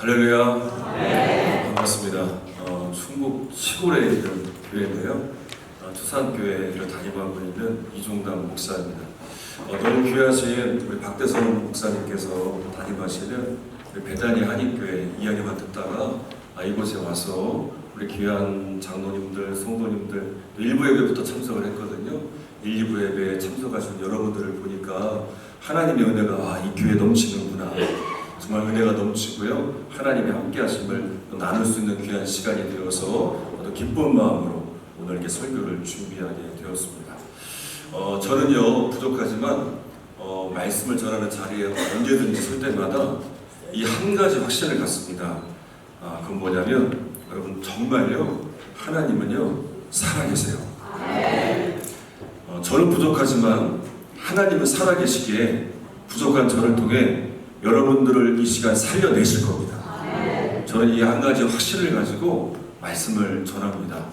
할렐루야. 반갑습니다. 어, 충북 시골에 있는 교회인데요. 어, 투산교회를 담임하고 있는 이종담 목사입니다. 어, 너무 귀하신 우리 박대성 목사님께서 우리 배단이 한인교회 이야기만 듣다가 아, 이곳에 와서 우리 귀한 장로님들, 성도님들 또 일부 예배부터 참석을 했거든요. 1, 2부 예배에 참석하신 여러분들을 보니까 하나님의 은혜가 아, 이 교회 넘치는구나. 정말 은혜가 넘치고요. 하나님의 함께 하심을 나눌 수 있는 귀한 시간이 되어서 또 기쁜 마음으로 오늘 이렇게 설교를 준비하게 되었습니다. 어, 저는요 부족하지만 어, 말씀을 전하는 자리에 언제든지 설 때마다 이 한 가지 확신을 갖습니다. 아, 그건 뭐냐면 여러분 정말요 하나님은요 살아계세요. 어, 저는 부족하지만 하나님은 살아계시기에 부족한 저를 통해 여러분들을 이 시간 살려내실 겁니다. 저는 이 한 가지 확신을 가지고 말씀을 전합니다.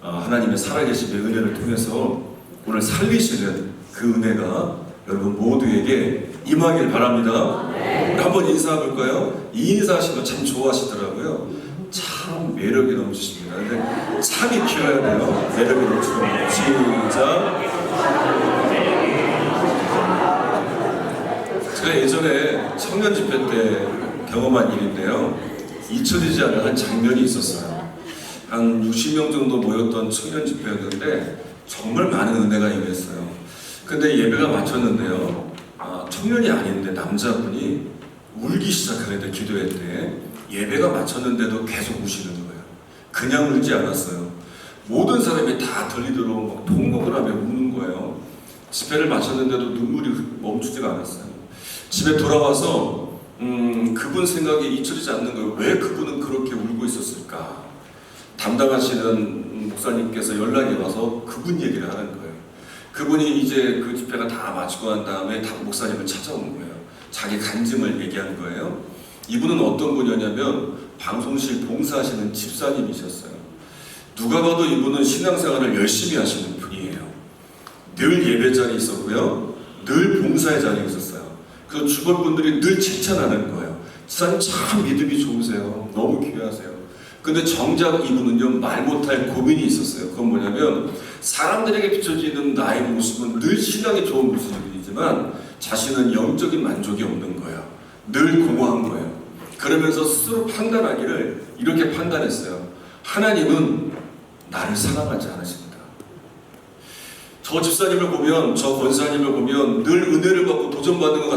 어, 하나님의 살아계심의 은혜를 통해서 오늘 살리시는 그 은혜가 여러분 모두에게 임하길 바랍니다. 한번 인사해 볼까요? 이 인사하신 거참 좋아하시더라고요. 참 매력이 넘치십니다. 근데 참이 키워야 돼요. 매력이 넘치는 시작. 제가 예전에 청년 집회 때 경험한 일인데요. 잊혀지지 않을 한 장면이 있었어요. 한 60명 정도 모였던 청년 집회였는데 정말 많은 은혜가 임했어요. 근데 예배가 마쳤는데요. 아, 청년이 아닌데 남자분이 울기 시작하는데 기도회 때 예배가 마쳤는데도 계속 우시는 거예요. 그냥 울지 않았어요. 모든 사람이 다 들리도록 막 통곡을 하며 우는 거예요. 집회를 마쳤는데도 눈물이 멈추지가 않았어요. 집에 돌아와서 음, 그분 생각이 잊혀지지 않는 거예요. 왜 그분은 그렇게 울고 있었을까? 담당하시는 목사님께서 연락이 와서 그분 얘기를 하는 거예요. 그분이 이제 그 집회가 다 마치고 난 다음에 다 목사님을 찾아온 거예요. 자기 간증을 얘기한 거예요. 이분은 어떤 분이었냐면 방송실 봉사하시는 집사님이셨어요. 누가 봐도 이분은 신앙생활을 열심히 하시는 분이에요. 늘 예배 자리에 있었고요. 늘 봉사의 자리에 있었어요. 그 주변 분들이 늘 칭찬하는 거예요. 집사님 참 믿음이 좋으세요. 너무 귀하세요. 근데 정작 이분은요 말 못할 고민이 있었어요. 그건 뭐냐면 사람들에게 비춰지는 나의 모습은 늘 신앙이 좋은 모습이지만 자신은 영적인 만족이 없는 거예요. 늘 공허한 거예요. 그러면서 스스로 판단하기를 이렇게 판단했어요. 하나님은 나를 사랑하지 않으십니다. 저 집사님을 보면 저 권사님을 보면 늘 은혜를 받고 도전받는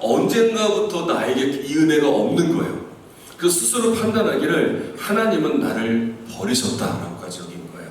언젠가부터 나에게 이 은혜가 없는 거예요. 그 스스로 판단하기를 하나님은 나를 버리셨다라고까지 여긴 거예요.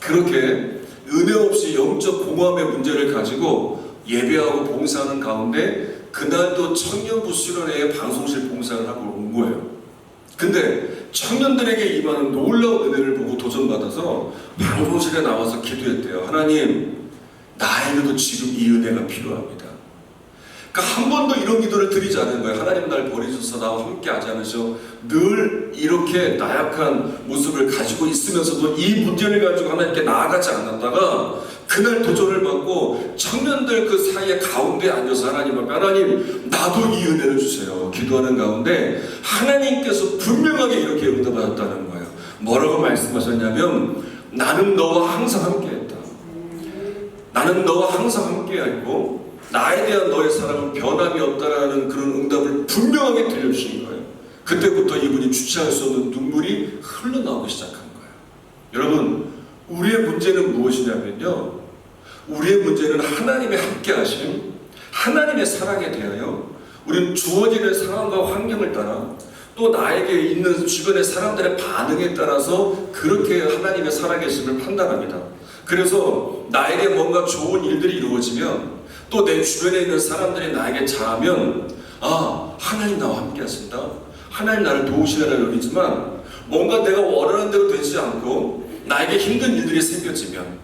그렇게 은혜 없이 영적 공허함의 문제를 가지고 예배하고 봉사하는 가운데 그날도 청년부 수련회에 방송실 봉사를 하고 온 거예요. 근데 청년들에게 임하는 놀라운 은혜를 보고 도전받아서 방송실에 나와서 기도했대요. 하나님, 나에게도 지금 이 은혜가 필요합니다. 그러니까 한 번도 이런 기도를 드리지 않은 거예요. 하나님 날 버리셔서 나와 함께 하지 않으셔. 늘 이렇게 나약한 모습을 가지고 있으면서도 이 문제를 가지고 하나님께 나아가지 않았다가 그날 도전을 받고 청년들 그 사이에 가운데 앉아서 하나님 앞에 하나님 나도 이 은혜를 주세요. 기도하는 가운데 하나님께서 분명하게 이렇게 응답하셨다는 거예요. 뭐라고 말씀하셨냐면 나는 너와 항상 함께했다. 나는 너와 항상 함께했고 나에 대한 너의 사랑은 변함이 없다라는 그런 응답을 분명하게 들려주신 거예요. 그때부터 이분이 주체할 수 없는 눈물이 흘러나오기 시작한 거예요. 여러분, 우리의 문제는 무엇이냐면요. 우리의 문제는 하나님의 함께 하심, 하나님의 사랑에 대하여 우리는 주어지는 상황과 환경을 따라 또 나에게 있는 주변의 사람들의 반응에 따라서 그렇게 하나님의 살아계심을 판단합니다. 그래서 나에게 뭔가 좋은 일들이 이루어지면 또 내 주변에 있는 사람들이 나에게 잘하면 아 하나님 나와 함께 하신다. 하나님 나를 도우시라는 의미지만 뭔가 내가 원하는 대로 되지 않고 나에게 힘든 일들이 생겨지면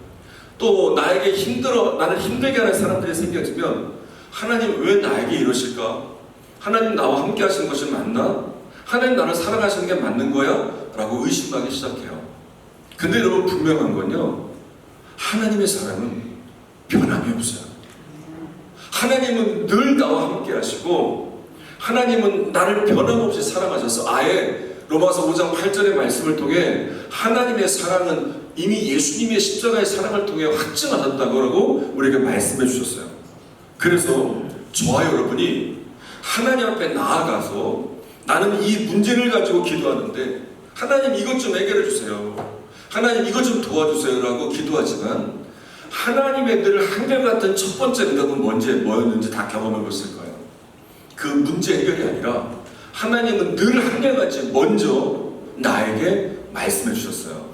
또 나에게 힘들어 나를 힘들게 하는 사람들이 생겨지면 하나님 왜 나에게 이러실까? 하나님 나와 함께 하시는 것이 맞나? 하나님 나를 사랑하시는 게 맞는 거야? 라고 의심하기 시작해요. 근데 여러분 분명한 건요. 하나님의 사랑은 변함이 없어요 하나님은 늘 나와 함께 하시고 하나님은 나를 변함없이 사랑하셔서 아예 로마서 5장 8절의 말씀을 통해 하나님의 사랑은 이미 예수님의 십자가의 사랑을 통해 확증하셨다고 우리에게 말씀해 주셨어요. 그래서 저와 여러분이 하나님 앞에 나아가서 나는 이 문제를 가지고 기도하는데 하나님 이것 좀 해결해 주세요. 하나님 이것 좀 도와주세요라고 기도하지만 하나님의 늘 한결같은 첫 번째 응답은 뭔지 뭐였는지 다 경험해 보실 거예요. 그 문제 해결이 아니라 하나님은 늘 한결같이 먼저 나에게 말씀해 주셨어요.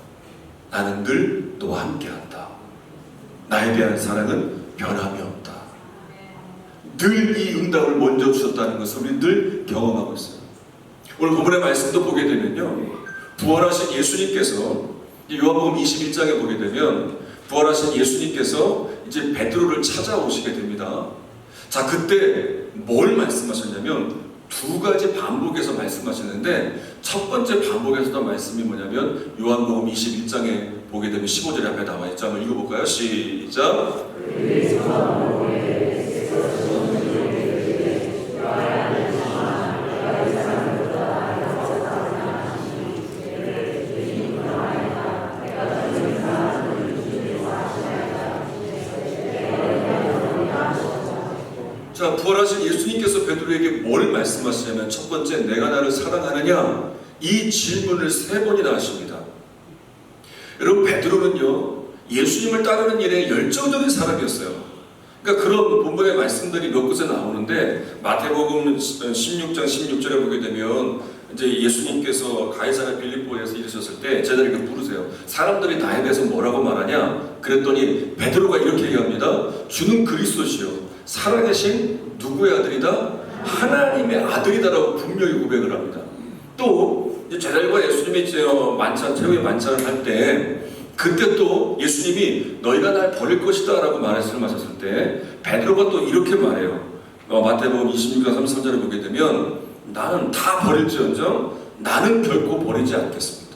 나는 늘 너와 함께한다. 나에 대한 사랑은 변함이 없다. 늘 이 응답을 먼저 주셨다는 것을 우리 늘 경험하고 있어요. 오늘 본문의 말씀도 보게 되면요. 부활하신 예수님께서 요한복음 21장에 보게 되면 부활하신 예수님께서 이제 베드로를 찾아오시게 됩니다. 자, 그때 뭘 말씀하셨냐면 두 가지 반복해서 말씀하셨는데 첫 번째 반복에서도 말씀이 뭐냐면 요한복음 21장에 보게 되면 15절에 앞에 나와 있죠. 한번 읽어볼까요? 시작. 자, 부활하신 예수님께서 베드로에게 뭘 말씀하시냐면 첫 번째 내가 나를 사랑하느냐 이 질문을 세 번이나 하십니다. 여러분 베드로는요 예수님을 따르는 일에 열정적인 사람이었어요. 그러니까 그런 본문의 말씀들이 몇 곳에 나오는데 마태복음 16장 16절에 보게 되면 이제 예수님께서 가이사라 빌립보에서 이르셨을 때 제자들에게 물으세요. 사람들이 나에 대해서 뭐라고 말하냐? 그랬더니 베드로가 이렇게 얘기합니다. 주는 그리스도시요. 살아계신 누구의 아들이다? 하나님의 아들이다라고 분명히 고백을 합니다. 또 제자들과 예수님이 어, 만찬 최후의 만찬을 할 때 그때 또 예수님이 너희가 날 버릴 것이다 라고 말씀하셨을 때 베드로가 또 이렇게 말해요. 어, 마태복음 26장 33절을 보게 되면 나는 다 버릴지언정 나는 결코 버리지 않겠습니다.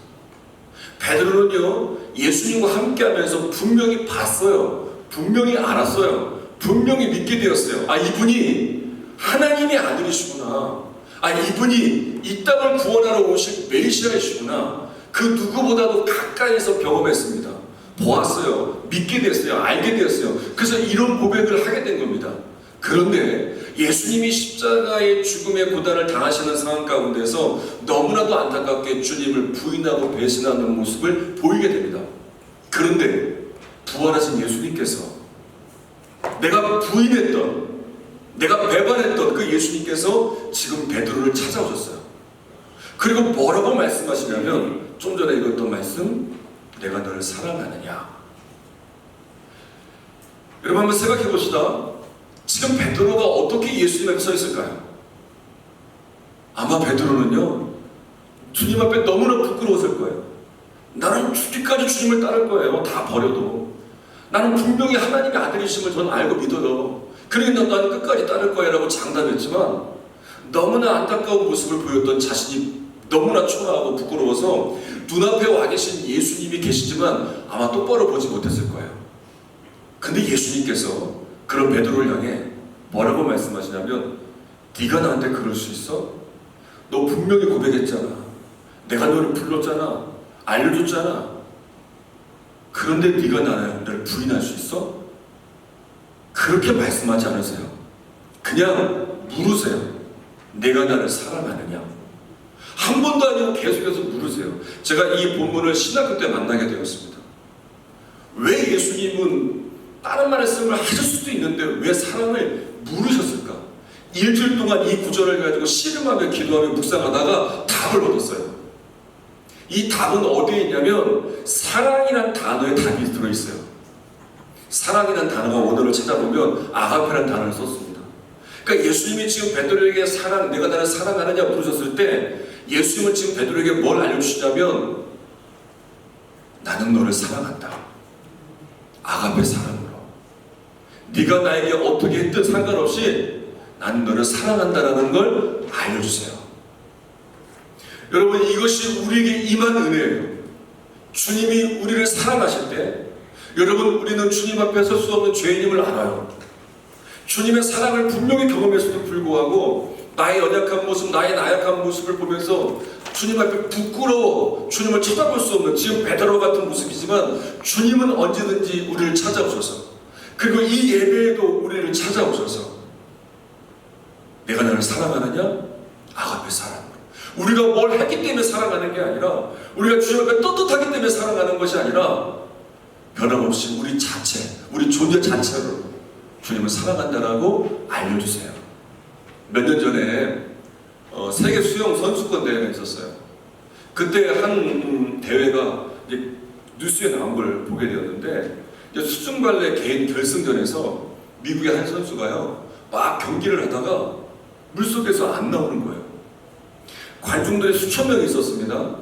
베드로는요 예수님과 함께하면서 분명히 봤어요. 분명히 알았어요. 분명히 믿게 되었어요. 아 이분이 하나님의 아들이시구나. 아 이분이 이 땅을 구원하러 오실 메시아이시구나. 그 누구보다도 가까이서 경험했습니다. 보았어요. 믿게 됐어요. 알게 되었어요. 그래서 이런 고백을 하게 된 겁니다. 그런데 예수님이 십자가의 죽음의 고단을 당하시는 상황 가운데서 너무나도 안타깝게 주님을 부인하고 배신하는 모습을 보이게 됩니다. 그런데 부활하신 예수님께서 내가 부인했던 내가 배반했던 그 예수님께서 지금 베드로를 찾아오셨어요. 그리고 뭐라고 말씀하시냐면 좀 전에 읽었던 말씀 내가 너를 사랑하느냐 여러분 한번 생각해 봅시다. 지금 베드로가 어떻게 예수님 앞에 서 있을까요? 아마 베드로는요 주님 앞에 너무나 부끄러웠을 거예요. 나는 죽기까지 주님을 따를 거예요. 다 버려도. 나는 분명히 하나님의 아들이심을 저는 알고 믿어요. 그러니까 나는 끝까지 따를 거야 라고 장담했지만 너무나 안타까운 모습을 보였던 자신이 너무나 초라하고 부끄러워서 눈앞에 와 계신 예수님이 계시지만 아마 똑바로 보지 못했을 거예요. 근데 예수님께서 그런 베드로를 향해 뭐라고 말씀하시냐면 네가 나한테 그럴 수 있어? 너 분명히 고백했잖아. 내가 너를 불렀잖아. 알려줬잖아. 그런데 네가 나를 부인할 수 있어? 그렇게 말씀하지 않으세요. 그냥 물으세요. 내가 나를 사랑하느냐? 한 번도 아니고 계속해서 물으세요. 제가 이 본문을 신학교 때 만나게 되었습니다. 왜 예수님은 다른 말씀을 하실 수도 있는데 왜 사랑을 물으셨을까? 일주일 동안 이 구절을 가지고 씨름하며 기도하며 묵상하다가 답을 얻었어요. 이 답은 어디에 있냐면 사랑 단어에 답이 들어있어요. 사랑이란 단어가 원어를 찾아보면 아가페라는 단어를 썼습니다. 그러니까 예수님이 지금 베드로에게 사랑, 내가 나를 사랑하느냐 물으셨을 때 예수님은 지금 베드로에게 뭘 알려주시냐면 나는 너를 사랑한다. 아가페 사랑으로. 네가 나에게 어떻게 했든 상관없이 나는 너를 사랑한다라는 걸 알려주세요. 여러분 이것이 우리에게 임한 은혜예요. 주님이 우리를 사랑하실 때 여러분 우리는 주님 앞에 설 수 없는 죄인임을 알아요. 주님의 사랑을 분명히 경험했음에도 불구하고 나의 연약한 모습, 나의 나약한 모습을 보면서 주님 앞에 부끄러워 주님을 쳐다볼 수 없는 지금 베드로 같은 모습이지만 주님은 언제든지 우리를 찾아오셔서 그리고 이 예배에도 우리를 찾아오셔서 내가 너를 사랑하느냐? 아가페 사랑으로 우리가 뭘 했기 때문에 사랑하는 게 아니라 우리가 주님 앞에 떳떳하기 때문에 사랑하는 것이 아니라 변함없이 우리 자체, 우리 존재 자체로 주님을 사랑한다라고 알려주세요. 몇 년 전에 어, 세계 수영 선수권 대회가 있었어요. 그때 한 음, 대회가 뉴스에 나온 걸 보게 되었는데 이제 수중 발레 개인 결승전에서 미국의 한 선수가요 막 경기를 하다가 물 속에서 안 나오는 거예요. 관중들이 수천 명이 있었습니다.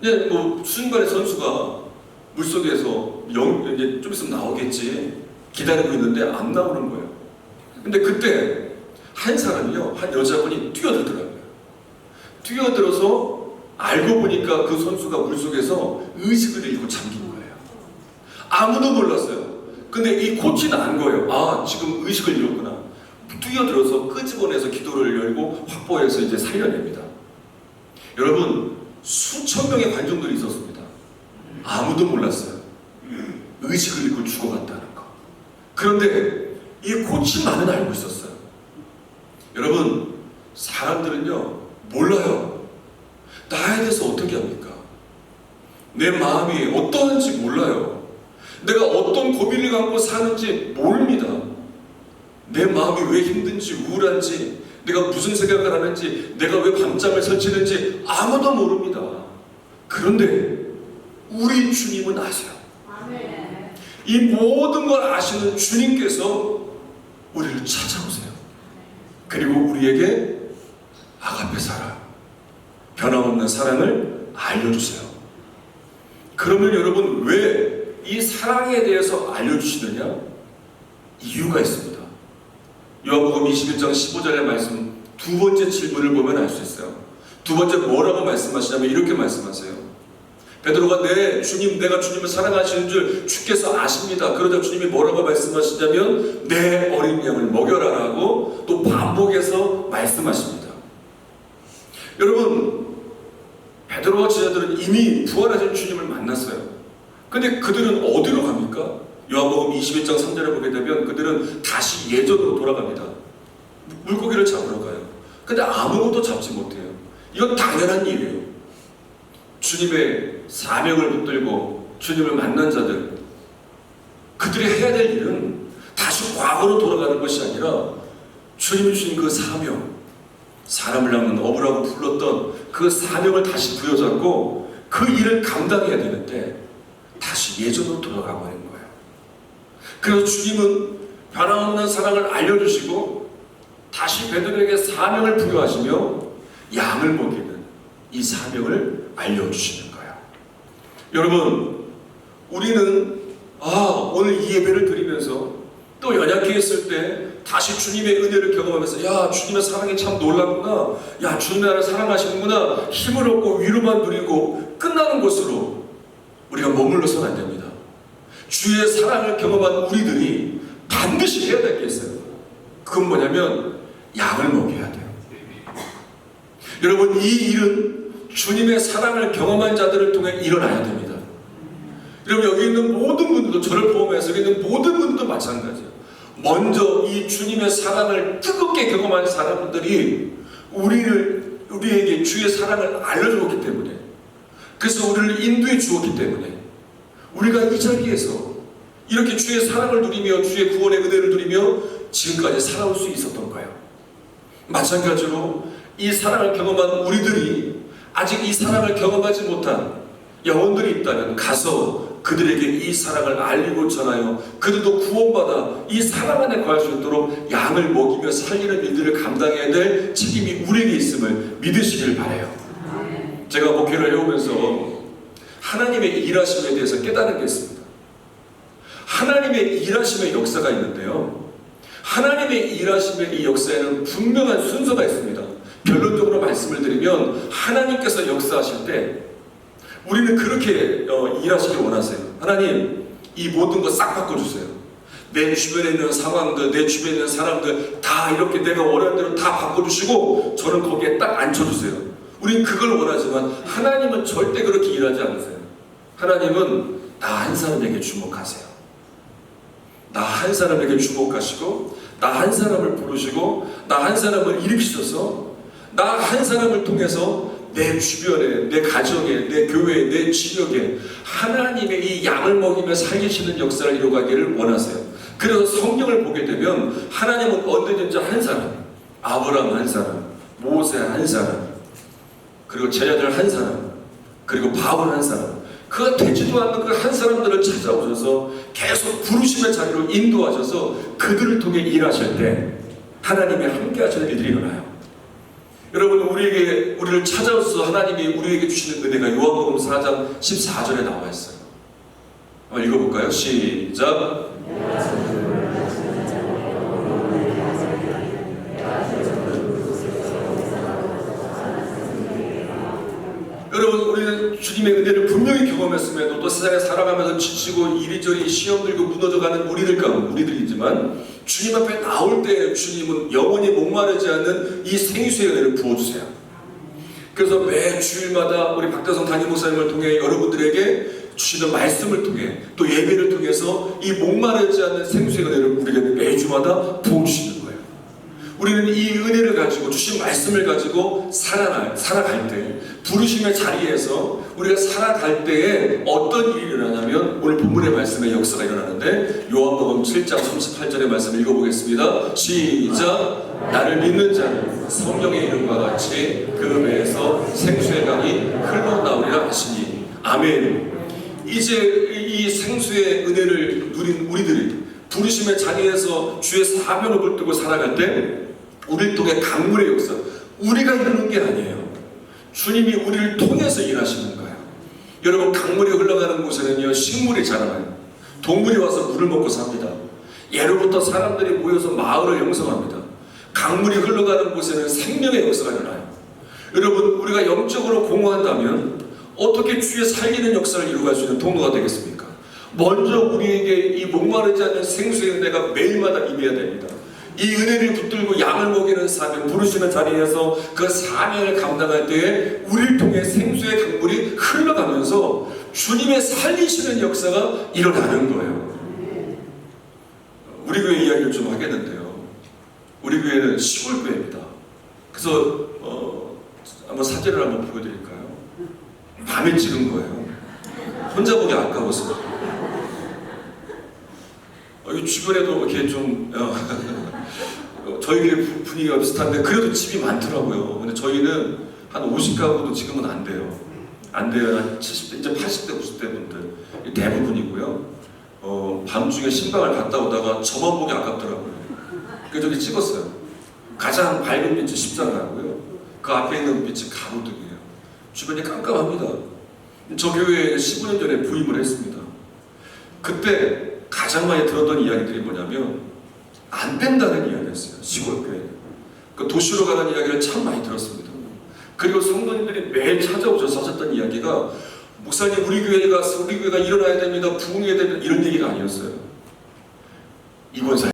이제 뭐 수중발레 선수가 물속에서 영 이제 좀 있으면 나오겠지 기다리고 있는데 안 나오는 거예요. 근데 그때 한 사람이요 한 여자분이 뛰어들더라고요. 뛰어들어서 알고 보니까 그 선수가 물속에서 의식을 잃고 잠긴 거예요. 아무도 몰랐어요. 근데 이 코치는 안 거예요. 아 지금 의식을 잃었구나. 뛰어들어서 끄집어내서 기도를 열고 확보해서 이제 살려냅니다. 여러분 수천 명의 관중들이 있었습니다. 아무도 몰랐어요. 의식을 잃고 죽어갔다는 거. 그런데 이 코치만은 알고 있었어요. 여러분, 사람들은요, 몰라요. 나에 대해서 어떻게 합니까? 내 마음이 어떠한지 몰라요. 내가 어떤 고민을 갖고 사는지 모릅니다. 내 마음이 왜 힘든지 우울한지, 내가 무슨 생각을 하는지, 내가 왜 밤잠을 설치는지 아무도 모릅니다. 그런데 우리 주님은 아세요. 이 모든 걸 아시는 주님께서 우리를 찾아오세요. 그리고 우리에게 아가페 사랑, 변함없는 사랑을 알려주세요. 그러면 여러분 왜 이 사랑에 대해서 알려주시느냐? 이유가 있습니다. 요한복음 21장 15절의 말씀 두 번째 질문을 보면 알 수 있어요. 두 번째 뭐라고 말씀하시냐면 이렇게 말씀하세요. 베드로가 내 주님 내가 주님을 사랑하시는 줄 주께서 아십니다. 그러자 주님이 뭐라고 말씀하시냐면 내 어린 양을 먹여라라고 또 반복해서 말씀하십니다. 여러분 베드로와 제자들은 이미 부활하신 주님을 만났어요. 근데 그들은 어디로 갑니까? 요한복음 21장 3절에 보게 되면 그들은 다시 예전으로 돌아갑니다. 물고기를 잡으러 가요. 근데 아무것도 잡지 못해요. 이건 당연한 일이에요. 주님의 사명을 붙들고 주님을 만난 자들 그들이 해야 될 일은 다시 과거로 돌아가는 것이 아니라 주님이 주신 그 사명 사람을 낳는 어부라고 불렀던 그 사명을 다시 부여잡고 그 일을 감당해야 되는데 다시 예전으로 돌아가 버린 거예요. 그래서 주님은 변함없는 사랑을 알려주시고 다시 베드로에게 사명을 부여하시며 양을 먹이는 이 사명을 알려주시는 거예요. 여러분, 우리는 아 오늘 이 예배를 드리면서 또 연약해 있을 때 다시 주님의 은혜를 경험하면서 야 주님의 사랑이 참 놀랍구나. 야 주님의 나를 사랑하시는구나. 힘을 얻고 위로만 누리고 끝나는 곳으로 우리가 머물러서는 안 됩니다 주의 사랑을 경험한 우리들이 반드시 해야 될 게 있어요. 그건 뭐냐면 양을 먹여야 돼요. 여러분 이 일은 주님의 사랑을 경험한 자들을 통해 일어나야 됩니다. 여러분 여기 있는 모든 분들도 저를 포함해서 여기 있는 모든 분들도 마찬가지예요. 먼저 이 주님의 사랑을 뜨겁게 경험한 사람들이 우리를 우리에게 주의 사랑을 알려주었기 때문에 그래서 우리를 인도해 주었기 때문에 우리가 이 자리에서 이렇게 주의 사랑을 누리며 주의 구원의 은혜를 누리며 지금까지 살아올 수 있었던 거예요. 마찬가지로 이 사랑을 경험한 우리들이 아직 이 사랑을 경험하지 못한 영혼들이 있다면 가서 그들에게 이 사랑을 알리고 전하여 그들도 구원받아 이 사랑 안에 거할 수 있도록 양을 먹이며 살리는 일들을 감당해야 될 책임이 우리에게 있음을 믿으시기를 바래요. 제가 목회를 해오면서 하나님의 일하심에 대해서 깨달은 게 있습니다. 하나님의 일하심의 역사가 있는데요. 하나님의 일하심의 이 역사에는 분명한 순서가 있습니다. 결론적으로 말씀을 드리면 하나님께서 역사하실 때 우리는 그렇게 어, 일하시길 원하세요. 하나님, 이 모든 거 싹 바꿔주세요. 내 주변에 있는 상황들, 내 주변에 있는 사람들 다 이렇게 내가 원하는 대로 다 바꿔주시고 저는 거기에 딱 앉혀주세요. 우린 그걸 원하지만 하나님은 절대 그렇게 일하지 않으세요. 하나님은 나 한 사람에게 주목하세요. 나 한 사람에게 주목하시고 나 한 사람을 부르시고 나 한 사람을 일으키셔서 나 한 사람을 통해서 내 주변에 내 가정에 내 교회에 내 지역에 하나님의 이 양을 먹이며 살리시는 역사를 이루가기를 원하세요. 그래서 성경을 보게 되면 하나님은 언제든지 한 사람 아브라함 한 사람 모세 한 사람 그리고 제자들 한 사람 그리고 바울 한 사람 그가 되지도 않는 그 한 사람들을 찾아오셔서 계속 부르심의 자리로 인도하셔서 그들을 통해 일하실 때 하나님이 함께 하시는 일들이 일어나요. 여러분 우리에게 우리를 찾아오셔서 하나님이 우리에게 주시는 은혜가 요한복음 4장 14절에 나와 있어요. 한번 읽어볼까요? 시작. 여러분 우리는 주님의 은혜를 분명히 경험했음에도 또 세상에 살아가면서 지치고 이리저리 시험 들고 무너져가는 우리들 가운 우리들이지만 주님 앞에 나올 때 주님은 영원히 목마르지 않는 이 생수의 은혜를 부어주세요. 그래서 매 주일마다 우리 박대성 담임 목사님을 통해 여러분들에게 주시는 말씀을 통해 또 예배를 통해서 이 목마르지 않는 생수의 은혜를 우리에게 매주마다 부어주시는. 우리는 이 은혜를 가지고 주신 말씀을 가지고 살아갈, 살아갈 때 부르심의 자리에서 우리가 살아갈 때에 어떤 일이 일어나냐면 오늘 본문의 말씀의 역사가 일어나는데 요한복음 7장 38절의 말씀 읽어보겠습니다. 시작! 나를 믿는 자는 성령의 이름과 같이 그 배에서 생수의 강이 흘러나오리라 하시니. 아멘. 이제 이 생수의 은혜를 누린 우리들이 부르심의 자리에서 주의 사명을 붙들고 살아갈 때 우리를 통해 강물의 역사. 우리가 이루는 게 아니에요. 주님이 우리를 통해서 일하시는 거예요. 여러분 강물이 흘러가는 곳에는요 식물이 자라나요. 동물이 와서 물을 먹고 삽니다. 예로부터 사람들이 모여서 마을을 형성합니다. 강물이 흘러가는 곳에는 생명의 역사가 일어나요. 여러분 우리가 영적으로 공허한다면 어떻게 주의 살리는 역사를 이루어갈 수 있는 통로가 되겠습니까? 먼저 우리에게 이 목마르지 않는 생수의 은혜가 매일마다 임해야 됩니다. 이 은혜를 붙들고 양을 먹이는 사명, 부르시는 자리에서 그 사명을 감당할 때에 우리를 통해 생수의 강물이 흘러가면서 주님의 살리시는 역사가 일어나는 거예요. 우리 교회 이야기를 좀 하겠는데요. 우리 교회는 시골 교회입니다. 그래서 어, 한번 사진을 한번 보여드릴까요? 밤에 찍은 거예요. 혼자 보기 아까워서. 어, 이 주변에도 이렇게 좀 어, 저희 교회 부- 분위기가 비슷한데 그래도 집이 많더라고요. 근데 저희는 한 50가구도 지금은 안 돼요. 안 돼요. 한 70대, 이제 80대, 90대 분들 대부분이고요. 어, 밤중에 신방을 갔다 오다가 저만 보기 아깝더라고요. 그래서 저기 찍었어요. 가장 밝은 빛이 십자가고요. 그 앞에 있는 빛이 가로등이에요. 주변이 깜깜합니다. 저 교회에 15년 전에 부임을 했습니다. 그때 가장 많이 들었던 이야기들이 뭐냐면 안 된다는 이야기였어요. 시골 교회. 그 도시로 가는 이야기를 참 많이 들었습니다. 그리고 성도님들이 매일 찾아오셔서 하셨던 이야기가 목사님 우리 교회가 우리 교회가 일어나야 됩니다. 부흥해야 됩니다. 이런 얘기가 아니었어요. 이번 사